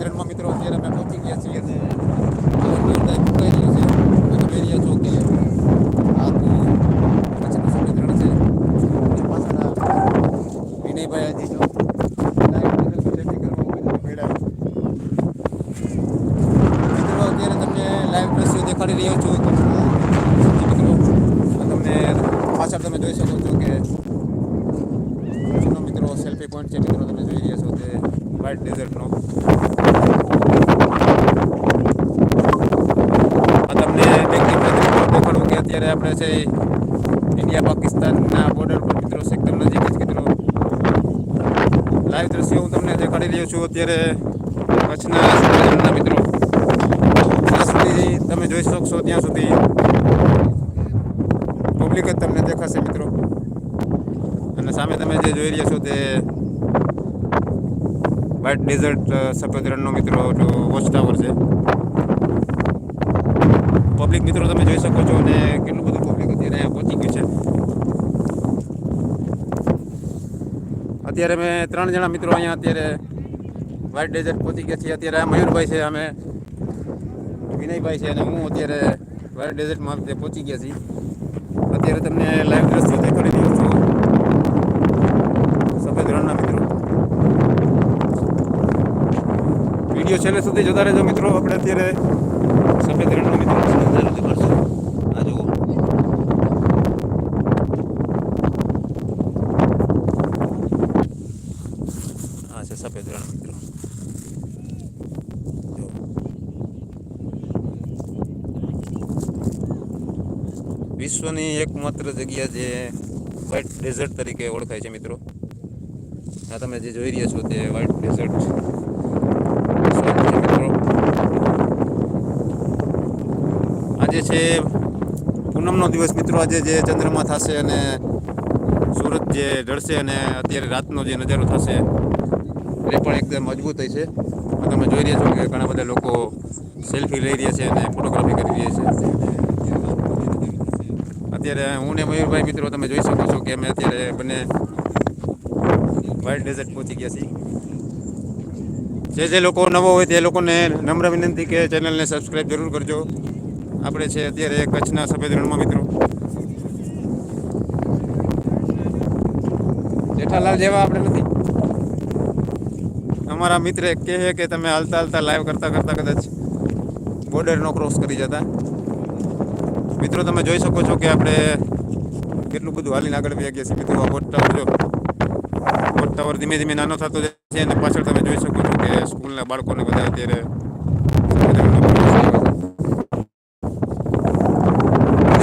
સફેદ રણમાં મિત્રો અત્યારે અમે પહોંચી ગયા છીએ અને પવનની ઊંડાઈ ફૂંકાઈ રહી છે તમે જોઈ રહ્યા છો કે આખું કચ્છનું સફેદ રણ છે અને પાછળ આ વિનયભાઈ હજી જો લાઈવ સેટિંગ કરવા માટે ભેળા મિત્રો અત્યારે તમને લાઈવ દ્રશ્યો દેખાડી રહ્યો છું કચ્છના. મિત્રો આ તમને પાછળ તમે જોઈ શકો છો કે કચ્છનો મિત્રો સેલ્ફી પોઈન્ટ છે મિત્રો તમે જોઈ રહ્યા છો તે વ્હાઇટ ડેઝર્ટનો આ તમને બેંકિંગ દેખાડું કે અત્યારે આપણે છે ઇન્ડિયા પાકિસ્તાનના બોર્ડર પર મિત્રો સેક્ટર નજીક જ મિત્રો. લાઈવ દ્રશ્યો હું તમને દેખાડી રહ્યો છું અત્યારે કચ્છના મિત્રો. જ્યાં સુધી તમે જોઈ શકશો ત્યાં સુધી પબ્લિક જ તમને દેખાશે મિત્રો. અને સામે તમે જે જોઈ રહ્યા છો તે વ્હાઇટ ડેઝર્ટ સફેદ રણનો મિત્રો વોચ ટાવર છે. પબ્લિક મિત્રો તમે જોઈ શકો છો અને કેટલું બધું પબ્લિક અત્યારે અહીંયા પહોંચી ગયું છે. અત્યારે મેં ત્રણ જણા મિત્રો અહીંયા અત્યારે વ્હાઇટ ડેઝર્ટ પહોંચી ગયા છીએ. અત્યારે આ મયુરભાઈ છે, અમે વિનયભાઈ છે અને હું અત્યારે વ્હાઇટ ડેઝર્ટમાં પહોંચી ગયા છીએ. અત્યારે તમને લાઈવ દ્રશ્યો દેખાડી દઉં છું. સફેદ રણના મિત્રો. વીડિયો છેલ્લે સુધી જોતા રહેજો મિત્રો. આપણે અત્યારે સફેદ રણનો મિત્રો નજારો દેખાડશું આ જુઓ. આ છે સફેદ રણ મિત્રો. વિશ્વની એકમાત્ર જગ્યા જે વ્હાઇટ ડેઝર્ટ તરીકે ઓળખાય છે, મિત્રો. આ તમે જે જોઈ રહ્યા છો તે વ્હાઇટ ડેઝર્ટ મિત્રો આજે છે. પૂનમનો દિવસ મિત્રો આજે જે ચંદ્રમા થશે અને સુરત જે ઢળશે અને અત્યારે રાતનો જે નજારો થશે, એ પણ એકદમ મજબૂત છે. તમે જોઈ રહ્યા છો કે ઘણા બધા લોકો સેલ્ફી લઈ રહ્યા છે અને ફોટોગ્રાફી કરી રહ્યા છે. અત્યારે હું ને મયુરભાઈ મિત્રો તમે જોઈ શકો છો કે અમે અત્યારે બંને વાઇલ્ડ ડેઝર્ટ પહોંચી ગયા છીએ. જે જે લોકો નવો હોય તે લોકોને નમ્ર વિનંતી કે ચેનલને સબસ્ક્રાઈબ જરૂર કરજો. આપણે છે અત્યારે કચ્છના સફેદ રણમાં મિત્રો. જેઠાલાલ જેવા આપણે નથી. અમારા મિત્ર કહે કે તમે હાલતા હાલતા લાઈવ કરતા કરતા કદાચ બોર્ડરનો ક્રોસ કરી જતા. મિત્રો, તમે જોઈ શકો છો કે આપણે કેટલું બધું હાલીને આગળ વહી ગયા છીએ. મિત્રો વોટ ટાવર જો. વોટ ટાવર ધીમે ધીમે નાનો થતો જાય છે અને પાછળ તમે જોઈ શકો છો કે સ્કૂલના બાળકોને બધા અત્યારે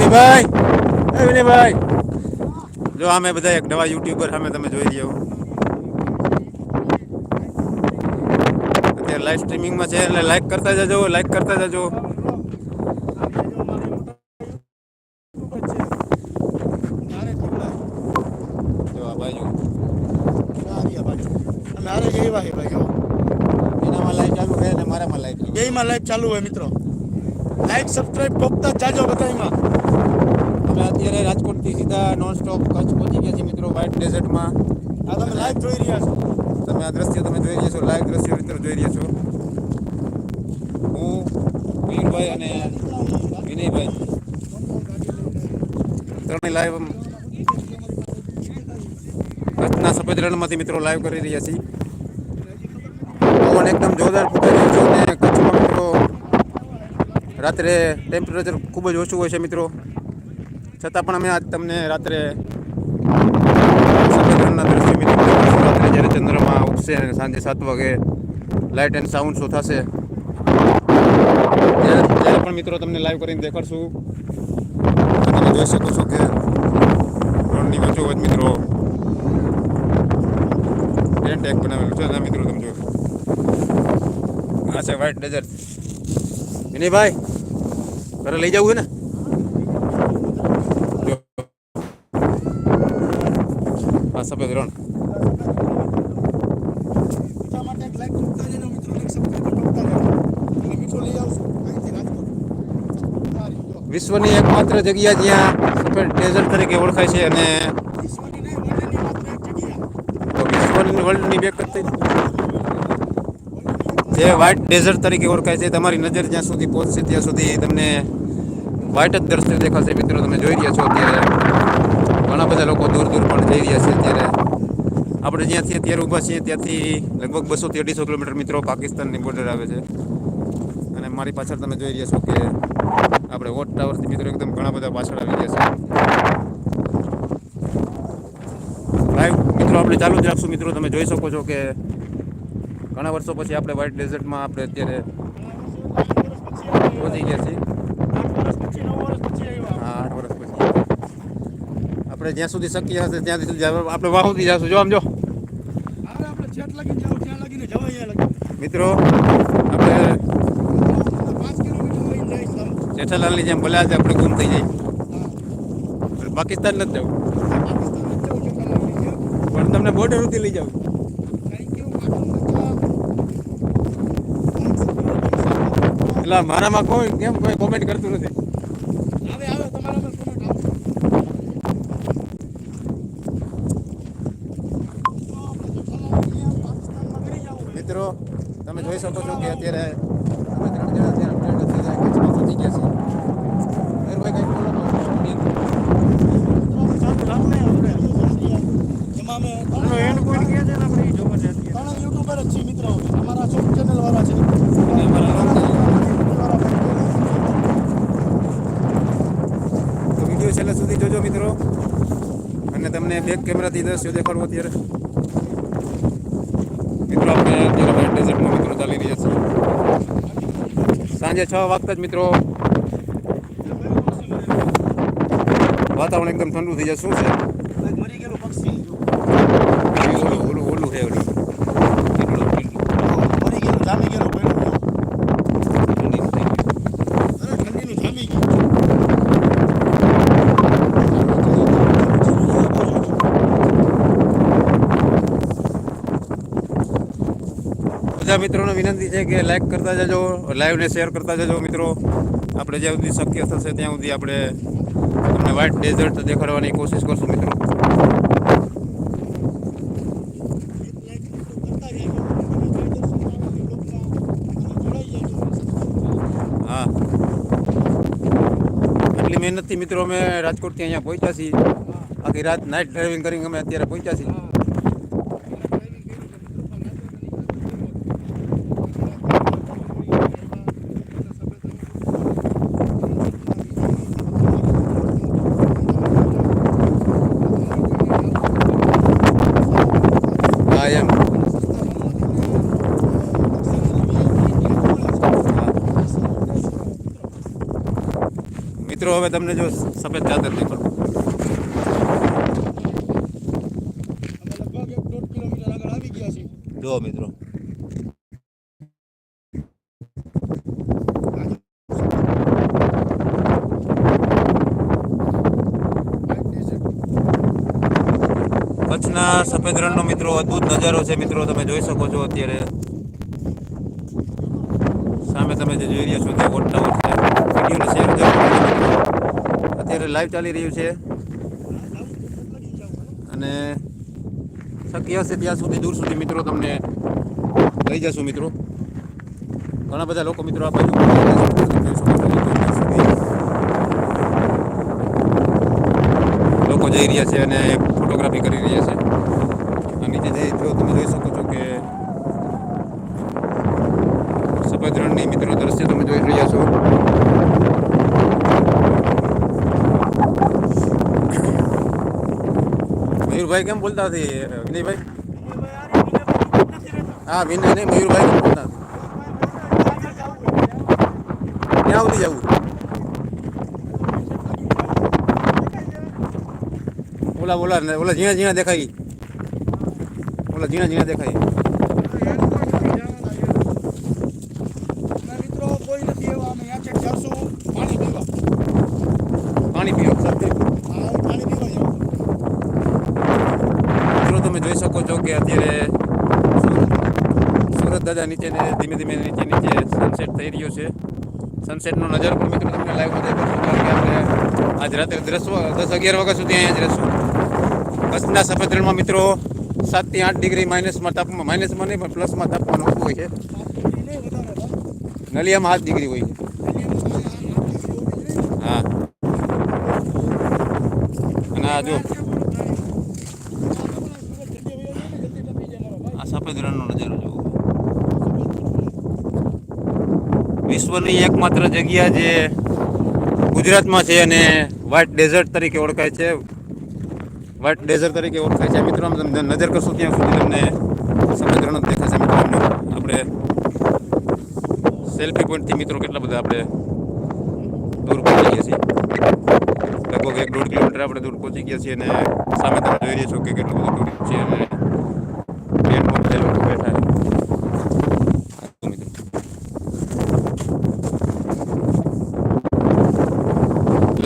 વિનયભાઈ એ વિનયભાઈ જો આમે બધા એક નવા યુટ્યુબર સામે તમે જોઈ રહ્યા હો અત્યારે લાઈવ સ્ટ્રીમિંગમાં છે એટલે લાઈક કરતા જજો લાઈક કરતા જજો જો આ બાજુ મારે જેવા છે ભાઈ જો એનામાં લાઈટ ચાલુ છે અને મારામાં લાઈટ ચાલુ બેયમાં લાઈવ ચાલુ હોય મિત્રો લાઈક સબસ્ક્રાઇબ પોકતા જ જાજો બધાયમાં અમે અત્યારે રાજકોટથી સીધા નોન સ્ટોપ કચ્છ પહોંચી ગયા છીએ મિત્રો વ્હાઇટ ડેઝર્ટમાં આ તમે લાઈવ જોઈ રહ્યા છો. તમે આ દ્રશ્ય તમે જોઈ રહ્યા છો લાઈવ દ્રશ્ય મિત્રો જોઈ રહ્યા છો. હું, વીરભાઈ અને વિનયભાઈ. ત્રણેય લાઈવ કચ્છના સફેદ રણમાંથી મિત્રો લાઈવ કરી રહ્યા છીએ. પવન એકદમ જોરદાર ફૂટી રહ્યો છે અને કચ્છમાં મિત્રો રાત્રે ટેમ્પરેચર ખૂબ જ ઓછું હોય છે મિત્રો. છતાં પણ અમે આજ તમને રાત્રે રાત્રે જ્યારે ચંદ્રમાં ઉઠશે અને સાંજે સાત વાગે લાઇટ એન્ડ સાઉન્ડ શો થશે, ત્યારે પણ મિત્રો તમને લાઈવ કરીને દેખાડશું તમે જોઈ શકો છો કે રણની વચ્ચોવચ મિત્રો ટેન્ટ એક બનાવેલું છે, અને મિત્રો તમે જો આ છે વ્હાઇટ ડેઝર્ટ. વિનયભાઈ ઘરે લઈ જવું છે ને જો. આ સફેદ રણ એટલા માટે એક લાઈક કરતા જજો મિત્રો લાઈક સબસ્ક્રાઇબ કરતા જજો અને મીઠો લઈ આવશું અહીંથી રાજકોટ સારી જો વિશ્વની એકમાત્ર જગ્યા જ્યાં સફેદ ડેઝર્ટ તરીકે ઓળખાય છે અને વિશ્વની વર્લ્ડની બે જે વ્હાઇટ ડેઝર્ટ તરીકે ઓળખાય છે તમારી નજર જ્યાં સુધી પહોંચશે ત્યાં સુધી તમને વ્હાઇટ જ દ્રશ્ય દેખાશે. મિત્રો તમે જોઈ રહ્યા છો અત્યારે ઘણા બધા લોકો દૂર દૂર પણ જઈ રહ્યા છે અત્યારે. આપણે જ્યાંથી અત્યારે ઊભા છીએ ત્યાંથી લગભગ બસોથી અઢીસો કિલોમીટર મિત્રો પાકિસ્તાનની બોર્ડર આવે છે. અને મારી પાછળ તમે જોઈ રહ્યા છો કે આપણે વોટ ટાવરથી મિત્રો એકદમ ઘણા બધા પાછળ આવી ગયા છે. લાઈવ મિત્રો, આપણે ચાલુ જ રાખશું. મિત્રો, તમે જોઈ શકો છો કે ઘણા વર્ષો પછી આપણે વ્હાઇટ ડેઝર્ટમાં આપણે અત્યારે પહોંચી ગયા છીએ હા આઠ વર્ષ પછી આપણે જ્યાં સુધી શક્ય હશે ત્યાં સુધી આપણે વાહુથી જશું. જો આમ જો. મિત્રો આપણે. જેઠાલાલની જેમ ભલે આજે આપણે ગુમ થઈ જાય પાકિસ્તાન નથી જવું. પણ તમને બોર્ડર સુધી લઈ જાવ એટલે મારામાં કોઈ કેમ કોઈ કોમેન્ટ કરતું નથી આવે આવે તમારા પર કોમેન્ટ આવશે તો આપણે તો ચલાવીને પાકિસ્તાનમાં કરી જવું હોય. મિત્રો તમે જોઈ શકો છો કે અત્યારે અમે ત્રણ જણા ત્યાં ટ્રેન હતી ત્યાં કચ્છમાં પહોંચી ગયા છીએ. કંઈક બોલો યુટ્યુબર જ છીએ. મિત્રો. અમે. અમારા શોર્ટ ચેનલ વાળા છે. તો વીડિયો છેલ્લે સુધી જોજો મિત્રો. અને તમને બેક કેમેરાથી દ્રશ્યો દેખાડું અત્યારે મિત્રો આપણે અત્યારે વ્હાઇટ ડેઝર્ટમાં મિત્રો ચાલી રહ્યા છે. સાંજે છ વાગતા જ મિત્રો વાતાવરણ એકદમ ઠંડુ થઈ જાય. શું છે મરી ગયેલું પક્ષી ઓલું ઓલું ઓલું છે ઓલું પીલું, પીલું. મરી ગયેલું જામી ગયેલું પડ્યું ઠંડીનું થઈ ગયું. અરે ઠંડીનું જામી ગયું બધા મિત્રોને વિનંતી છે કે લાઈક કરતા જજો લાઈવને શેર કરતા જજો મિત્રો. આપણે જ્યાં સુધી શક્ય થશે ત્યાં સુધી આપણે તમને વ્હાઇટ ડેઝર્ટ દેખાડવાની કોશિશ કરશું મિત્રો. હા. આટલી મહેનતથી મિત્રો અમે રાજકોટથી અહીંયા પહોંચ્યા છીએ. આખી રાત નાઇટ ડ્રાઇવિંગ કરીને અમે અત્યારે પહોંચ્યા છીએ હા એમ મિત્રો, હવે તમને જો સફેદ ચાદર દેખાડું. જો મિત્રો. કચ્છના સફેદ રણનો મિત્રો અદ્ભુત નજારો છે મિત્રો, તમે જોઈ શકો છો અત્યારે. સામે તમે જે જોઈ રહ્યા છો તે ટાવર છે વિડીયોને શેર કરો અત્યારે લાઈવ ચાલી રહ્યું છે. અને શક્ય હશે ત્યાં સુધી દૂર સુધી મિત્રો તમને લઈ જશું મિત્રો. ઘણા બધા લોકો મિત્રો આ બાજુ. લોકો જઈ રહ્યા છે અને ફોટોગ્રાફી કરી રહ્યા છે. આ નીચે જઈ જો તમે જોઈ શકો છો કે સફેદ રણની મિત્રો દ્રશ્ય તમે જોઈ રહ્યા છો મયુરભાઈ કેમ બોલતા હતી વિનયભાઈ હા, વિનય નહીં, મયુરભાઈ કેમ બોલતા હતી ક્યાં સુધી જવું? ઓલા ઓલા ઓલા ઝીણા ઝીણા દેખાય. ઓલા ઝીણા ઝીણા દેખાય મિત્રો કોઈ નથી એવા અમે અહીંયા ચેક કરશું પાણી પીવા પાણી પીઓ હા પાણી પીવા જાઉં મિત્રો તમે જોઈ શકો છો કે અત્યારે સુ- સુરત દાદા નીચે ધીમે ધીમે નીચે નીચે સનસેટ થઈ રહ્યો છે સનસેટનો નજારો પણ મિત્રો તમને લાઈવમાં દેખાડશું કારણ કે આપણે આજ રાત્રે દસ દસ અગિયાર વાગ્યા સુધી અહીંયા જ રહેશું કચ્છના સફેદ મિત્રો સાતથી આઠ ડિગ્રી માઇનસમાં તાપમાન માઇનસમાં નહીં પણ પ્લસમાં તાપમાન ઓછું હોય છે. નલિયામાં આઠ ડિગ્રી હોય છે. હા અને આ જો આ સફેદ રણનો નજારો જોવો વિશ્વની એકમાત્ર જગ્યા જે ગુજરાતમાં છે અને વ્હાઇટ ડેઝર્ટ તરીકે ઓળખાય છે. વ્હાઇટ ડેઝર્ટ તરીકે ઓળખાય છે. મિત્રો તમને નજર કરશું ત્યાં સુધી તમને સફેદ રણ જ દેખાશે. મિત્રો આપણે સેલ્ફી પોઈન્ટથી મિત્રો કેટલા બધા આપણે દૂર પહોંચી ગયા છીએ. લગભગ એક દોઢ કિલોમીટર આપણે દૂર પહોંચી ગયા છીએ અને સામે તમે જોઈ રહ્યા છો કે કેટલું બધું દૂર છે અને ટ્રેનમાં બધા લોકો બેઠા છે આ મિત્રો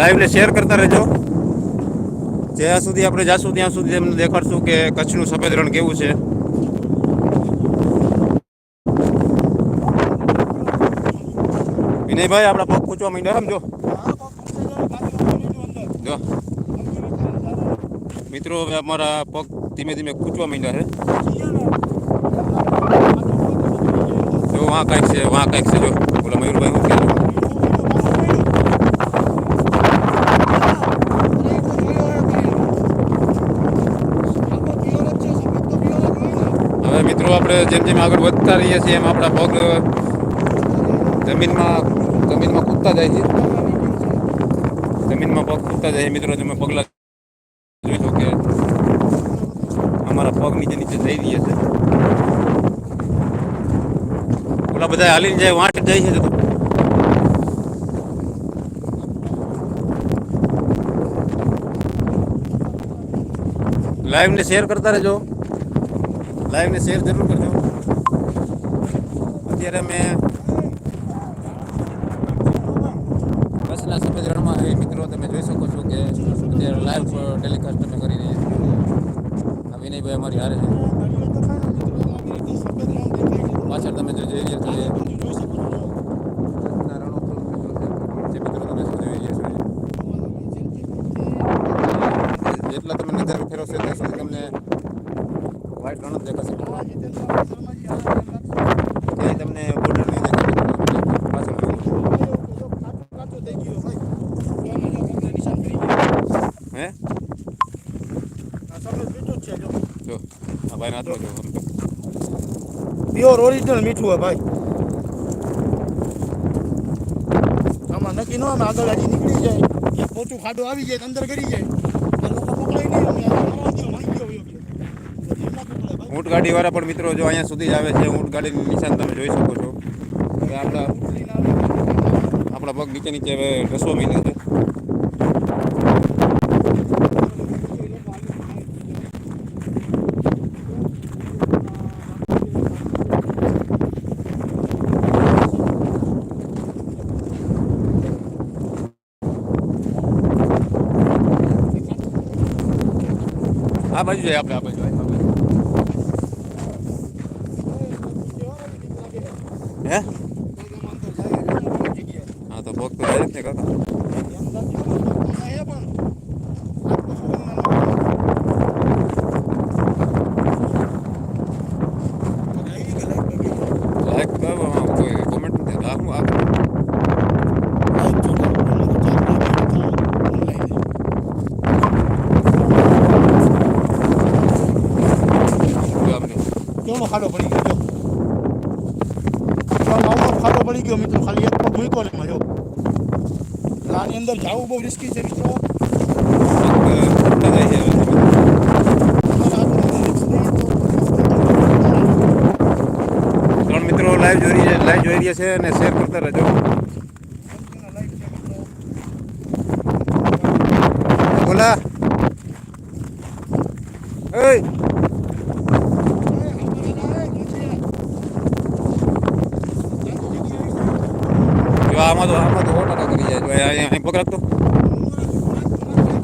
લાઈવને શેર કરતા રહેજો. જ્યાં સુધી આપણે જાશું, ત્યાં સુધી તમને દેખાડશું કે કચ્છનું સફેદ રણ કેવું છે. વિનયભાઈ, આપણા પગ પૂછવા માંડ્યા સમજો જો. મિત્રો, હવે અમારા પગ ધીમે ધીમે ખૂંચવા માંડ્યા છે. જો, વાં કાંઈક છે, વાં કાંઈક છે, જો. બોલો, મયુરભાઈ હું કહેજો હવે આપણે જેમ જેમ આગળ વધતા રહીએ છીએ એમ આપણા પગ જમીનમાં જમીનમાં કૂદતા જાય છે. જમીનમાં પગ કૂદતા જાય. મિત્રો, તમે પગલા જોઈ લો કે અમારા પગ નીચે નીચે જઈ રહ્યા છે. ઓલા બધા હાલીને જાય, વાંટ જાય છે તો. લાઈવને શેર કરતા રહેજો. લાઈવને શેર જરૂર કરજો. અત્યારે અમે કચ્છના સફેદ રણમાં એ મિત્રો, તમે જોઈ શકો છો કે અત્યારે લાઈવ ટેલિકાસ્ટ અમે કરી રહ્યા છીએ. આ વિનયભાઈ અમારી હારે છે. પાછળ તમે જો જઈ રહ્યા છો એ કચ્છના રણો પર જે મિત્રો તમે શું જોઈ રહ્યા છો એ. જેટલા તમે નજર ફેરવશો ત્યાં સુધી તમને વ્હાઈટ રણ જ દેખાશે ક્યાંય તમને બોર્ડર નહીં દેખાય પાછળ જોઈ લો. હે જો આ ભાઈ હાથમાં જો આમ તો. પ્યોર ઓરિજિનલ મીઠું હે ભાઈ આમાં નક્કી ન આમાં આગળ હજી નીકળી જાય એક મોટું ખાડો આવી જાય તો અંદર કરી જાય આ લોકો પકડાય નહીં અમે આ મારવા દ્યો, મારી દ્યો, વયો ગયો. તો ધ્યાન રાખવું પડે ભાઈ. ઊંટ ગાડી વાળા પણ મિત્રો જો અહીંયા સુધી જ આવે છે ઊંટ ગાડીની નિશાન તમે જોઈ શકો છો હવે આપણા લઈને આવે. આપણા પગ નીચે નીચે હવે રસવા મીને છે આ બાજુ જાય આપણે આ બાજુ જાય, આ બાજુ હે હા તો પગ તો જાય જ ને કાકા લાઈક કરો આમાં કોઈ કોમેન્ટ નથી આ હું આ જો આપણે કેવડો ખાડો પડી ગયો આવડો ખાડો પડી ગયો, મિત્રો, ખાલી એક પગ મૂક્યો ને જો. આની અંદર જવું બહુ રિસ્કી છે, મિત્રો. મિત્રો લાઈવ જોઈ રહ્યા લાઈવ જોઈ છે અને શેર કરતા રહેજો. બોલા. એય જો આમાં તો આમાં તો સો ટકા કરી જાય. અહીં પગ તો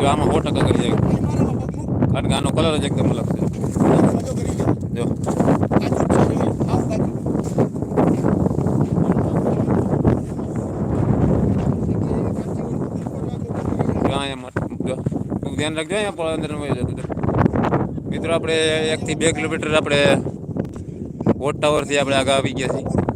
આમાં સો ટકા કરી જાય. કારણ કે આનો કલર જ એકદમ અલગ છે. જો. ધ્યાન રાખજો અહીંયા અંદર મિત્રો, આપણે એકથી બે કિલોમીટર આપણે વોટ ટાવરથી આપણે આગળ આવી ગયા છીએ.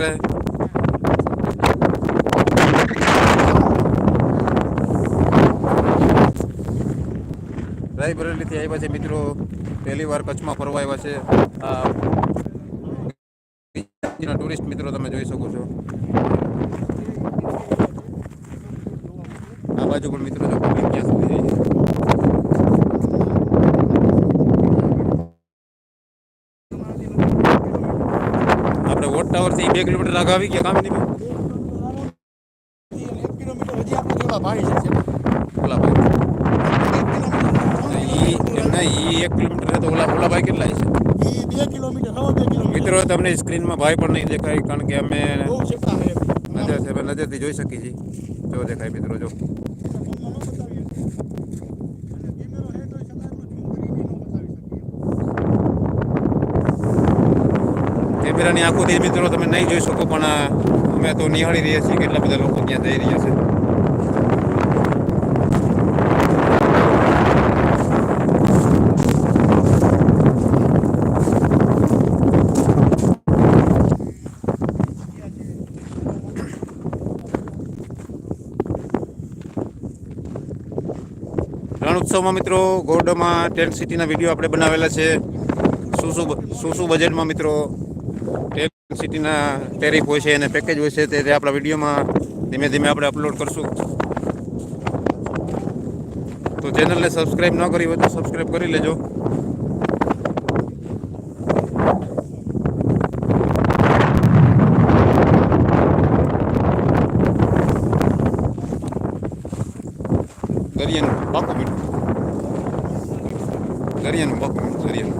કરે રાયબરેલીથી આવ્યા છે મિત્રો. પહેલી વાર કચ્છમાં ફરવા આવ્યા છે ટુરિસ્ટ મિત્રો તમે જોઈ શકો છો. આ બાજુ પણ મિત્રો જો ટાવરથી બે કિલોમીટર આગળ આવી ગયા કામ એક કિલોમીટર હજી આપણે કેવા ભાઈ છે ઓલા ભાઈ. એક કિલોમીટર ઈ એમ નહીં ઈ એક કિલોમીટર તો ઓલા ઓલા ભાઈ કેટલા છે? મિત્રો તમને સ્ક્રીનમાં ભાઈ પણ નહીં દેખાય કારણ કે અમે નજરથી જોઈ શકીએ છીએ. જો દેખાય મિત્રો જો. કેમેરાની આંખોથી મિત્રો તમે નહીં જોઈ શકો, પણ અમે તો નિહાળી રહ્યા છીએ કેટલા બધા લોકો ત્યાં જઈ રહ્યા છે. ઉત્સવમાં મિત્રો ગોરડોમાં ટેન્ટ સિટીના વીડિયો આપણે બનાવેલા છે. શું શું શું શું બજેટમાં મિત્રો ટેન્ટ સિટીના ટેરિફ હોય છે અને પેકેજ હોય છે, તે આપણા વિડીયોમાં ધીમે ધીમે આપણે અપલોડ કરશું. તો ચેનલને સબસ્ક્રાઈબ ન કરી હોય તો સબસ્ક્રાઈબ કરી લેજો. દરિયાનું પાકું મીઠું. દરિયાનું પાકું મીઠું, દરિયાનું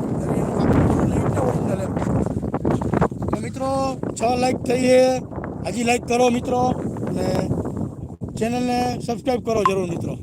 તો મિત્રો છ લાઈક થઈ છે. હજી લાઈક કરો મિત્રો. અને ચેનલને સબસ્ક્રાઈબ કરો જરૂર મિત્રો.